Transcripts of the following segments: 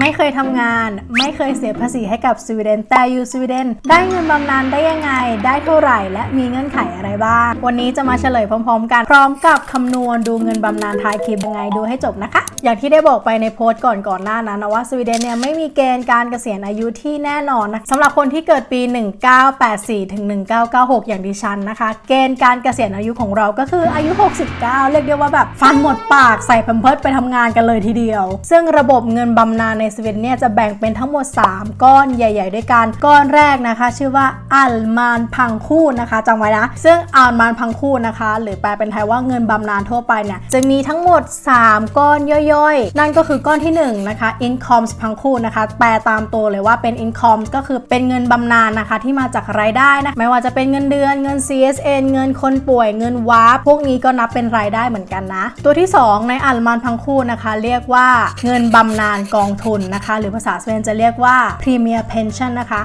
ไม่เคยทำงาน ไม่เคยเสียภาษีให้กับสวีเดนแต่อยู่สวีเดนได้เงินบำนาญได้ยังไง ได้เท่าไหร่ และมีเงื่อนไขอะไรบ้าง วันนี้จะมาเฉลยพร้อมๆ กัน พร้อมกับคำนวณดูเงินบำนาญท้ายคลิปยังไงดูให้จบนะคะ อย่างที่ได้บอกไปในโพสต์ก่อนก่อนๆหน้านั้นนะว่าสวีเดนเนี่ยไม่มีเกณฑ์การเกษียณอายุที่แน่นอนนะสำหรับคนที่เกิดปี 1984ถึง1996 อย่างดิฉันนะคะ เกณฑ์การเกษียณอายุของเราก็คืออายุ 69 เรียกได้ว่าแบบฟันหมดปากใส่แพมเพิร์ดไปทำงานกันเลยทีเดียว ซึ่งระบบเงินบำนาญในสวีเนเนี่ยจะแบ่งเป็นทั้งหมด 3 ก้อนใหญ่ ๆ ด้วยกันก้อนแรกนะคะ ชื่อว่าอัลมานพังคู่นะคะจำไว้นะซึ่งอัลมานพังคู่นะคะ หรือแปลเป็นไทยว่าเงินบำนาญทั่วไปเนี่ยจะมีทั้งหมด 3 ก้อนย่อยๆ นั่นก็คือก้อนที่1นะคะ income พังคู่นะคะ แปลตามตัวเลยว่าเป็น income ก็คือเป็นเงินบำนาญนะคะที่มาจากรายได้นะไม่ว่าจะเป็นเงินเดือนเงิน CSN เงินคนป่วยเงินวาร์ปพวกนี้ก็นับเป็นรายได้เหมือนกันนะ ตัวที่ 2 ในอัลมานพังคู่นะคะ เรียกว่าเงินบำนาญกองทุนนะคะ หรือภาษาสเปนจะเรียกว่า premier pension นะคะ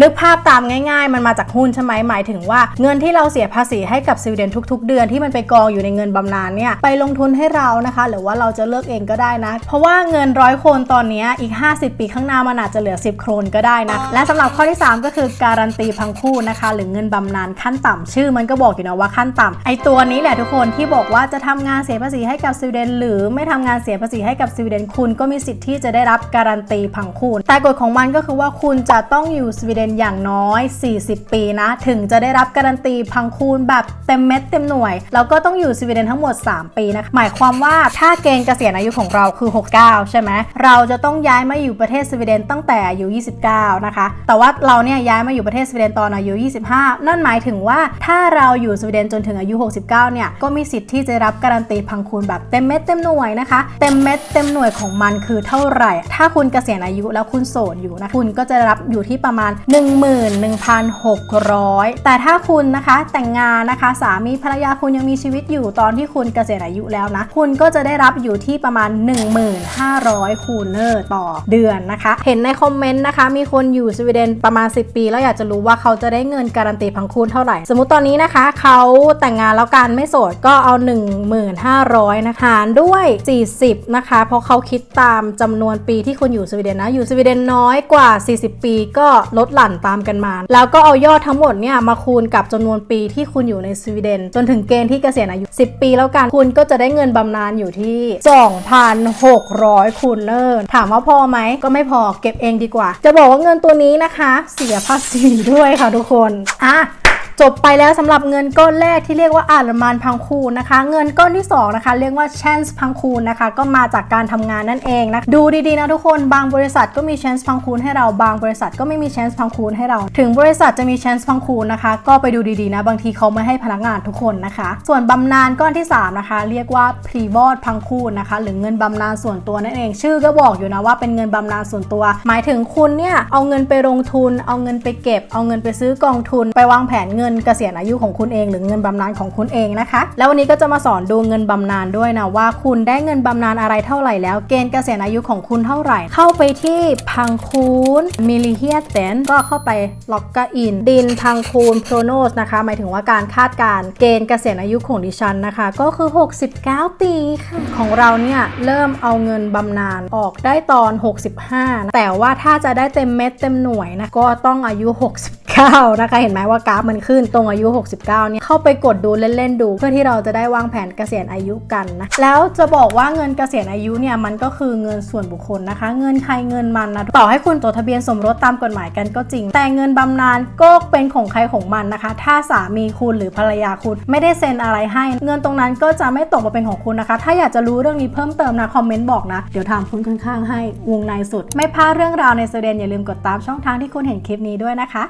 นึกภาพตามง่าย ๆ มันมาจากหุ้นใช่ไหมหมายถึงว่าเงินที่เราเสียภาษีให้กับสวีเดนทุก ๆ เดือนที่มันไปกองอยู่ในเงินบำนาญเนี่ยไปลงทุนให้เรานะคะ หรือว่าเราจะเลือกเองก็ได้นะ เพราะว่าเงินร้อยโครนตอนเนี้ยอีก 50 ปีข้างหน้ามันอาจจะเหลือ 10 โครนก็ได้นะ และสำหรับข้อที่ 3 ก็คือการันตีพังคู่นะคะ หรือเงินบำนาญขั้นต่ำชื่อมันก็บอกอยู่นะว่าขั้นต่ำไอตัวนี้แหละทุกคนที่บอกว่าจะทำงานเสียภาษีให้กับสวีเดนหรือไม่ทำงานเสียภาษีให้กับสวีเดนคุณก็มีสิทธิ์ที่จะได้รับการันตีพังคู่แต่กฎของมันก็คือว่าคุณจะต้องอยู่สวีเดนอย่างน้อย 40 ปีนะ ถึงจะได้รับการันตีพังคูณแบบเต็มเม็ดเต็มหน่วย แล้วก็ต้องอยู่สวีเดนทั้งหมด 3 ปีนะคะหมายความว่าถ้าเกณฑ์เกษียณอายุของเราคือ 69 ใช่ไหมเราจะต้องย้ายมาอยู่ประเทศสวีเดนตั้งแต่อายุ 29 นะคะ แต่ว่าเราเนี่ยย้ายมาอยู่ประเทศสวีเดนตอนอายุ 25 นั่นหมายถึงว่าถ้าเราอยู่สวีเดนจนถึงอายุ 69 เนี่ยก็มีสิทธิ์ที่จะรับการันตีพังคูณแบบเต็มเม็ดเต็มหน่วยนะคะ เต็มเม็ดเต็มหน่วยของมันคือเท่าไหร่ ถ้าคุณเกษียณอายุแล้วคุณโสดอยู่นะคุณก็จะรับอยู่ที่ประมาณ11,600 แต่ถ้าคุณนะคะแต่งงานนะคะ สามีภรรยาคุณยังมีชีวิตอยู่ตอนที่คุณเกษียณอายุแล้วนะ คุณก็จะได้รับอยู่ที่ประมาณ 1,500 คูเนอร์ต่อเดือนนะคะ เห็นในคอมเมนต์นะคะ มีคนอยู่สวีเดนประมาณ 10 ปี แล้วอยากจะรู้ว่าเขาจะได้เงินการันตีพังคูณเท่าไหร่ สมมุติตอนนี้นะคะ เขาแต่งงานแล้วกันไม่โสดก็เอา 1,500นะคะหารด้วย 40 นะคะ เพราะเขาคิดตามจำนวนปีที่คุณอยู่สวีเดนนะ อยู่สวีเดนน้อยกว่า 40 ปีก็ลดหั่นตามกันมา แล้วก็เอายอดทั้งหมดเนี่ยมาคูณกับจำนวนปีที่คุณอยู่ในสวีเดน จนถึงเกณฑ์ที่เกษียณอายุ 10 ปีแล้วกัน คุณก็จะได้เงินบำนาญอยู่ที่ 2,600คูณเนอร์ถามว่าพอไหมก็ไม่พอเก็บเองดีกว่า จะบอกว่าเงินตัวนี้นะคะ เสียภาษีด้วยค่ะทุกคนอะ จบไปแล้วสำหรับเงินก้อนแรกที่เรียกว่าอาลมานพังคูณนะคะ เงินก้อนที่สองนะคะเรียกว่า chance พังคูณนะคะ ก็มาจากการทำงานนั่นเองนะดูดีๆนะทุกคนบางบริษัทก็มี chance พังคูณให้เราบางบริษัทก็ไม่มี chance พังคูณให้เรา ถึงบริษัทจะมี chance พังคูณนะคะ ก็ไปดูดีๆนะบางทีเขาไม่ให้พนักงานทุกคนนะคะ ส่วนบำนาญก้อนที่สามนะคะ เรียกว่า p r i v a t พังคูณนะคะ หรือเงินบำนาญส่วนตัวนั่นเอง ชื่อก็บอกอยู่นะว่าเป็นเงินบำนาญส่วนตัว หมายถึงคุณเนี่ยเอาเงินไปลงทุน เอาเงินไปเก็บ เอาเงินไปซื้อกองทุน ไปวางแผนเงินเกษียณอายุของคุณเอง หรือเงินบำนาญของคุณเองนะคะ แล้ววันนี้ก็จะมาสอนดูเงินบำนาญด้วยนะว่าคุณได้เงินบำนาญอะไรเท่าไหร่แล้ว เกณฑ์เกษียณอายุของคุณเท่าไหร่ เข้าไปที่พังคูนมิลิเฮียเตนก็เข้าไปล็อกกอิน ดินพังคูนโพรโนสนะคะ หมายถึงว่าการคาดการเกณฑ์เกษียณอายุของดิฉันนะคะ ก็คือ 69 ปีค่ะของเราเนี่ยเริ่มเอาเงินบำนาญออกได้ตอน 65 แต่ว่าถ้าจะได้เต็มเม็ดเต็มหน่วยนะก็ต้องอายุ 69 นะคะ เห็นไหมว่ากราฟมันขึ้นตรงอายุ 69 เนี่ย เข้าไปกดดูเล่น ๆ ดู เพื่อที่เราจะได้วางแผนเกษียณอายุกันนะ แล้วจะบอกว่าเงินเกษียณอายุเนี่ยมันก็คือเงินส่วนบุคคลนะคะ เงินใครเงินมันนะต่อให้คุณจดทะเบียนสมรสตามกฎหมายกันก็จริง แต่เงินบำนาญก็เป็นของใครของมันนะคะ ถ้าสามีคุณหรือภรรยาคุณไม่ได้เซ็นอะไรให้ เงินตรงนั้นก็จะไม่ตกมาเป็นของคุณนะคะ ถ้าอยากจะรู้เรื่องนี้เพิ่มเติมนะคอมเมนต์บอกนะเดี๋ยวถามคุณข้างๆให้วงในสุด ไม่พลาดเรื่องราวในสวีเดนอย่าลืมกดตามช่องทางที่คุณเห็นคลิปนี้ด้วยนะคะ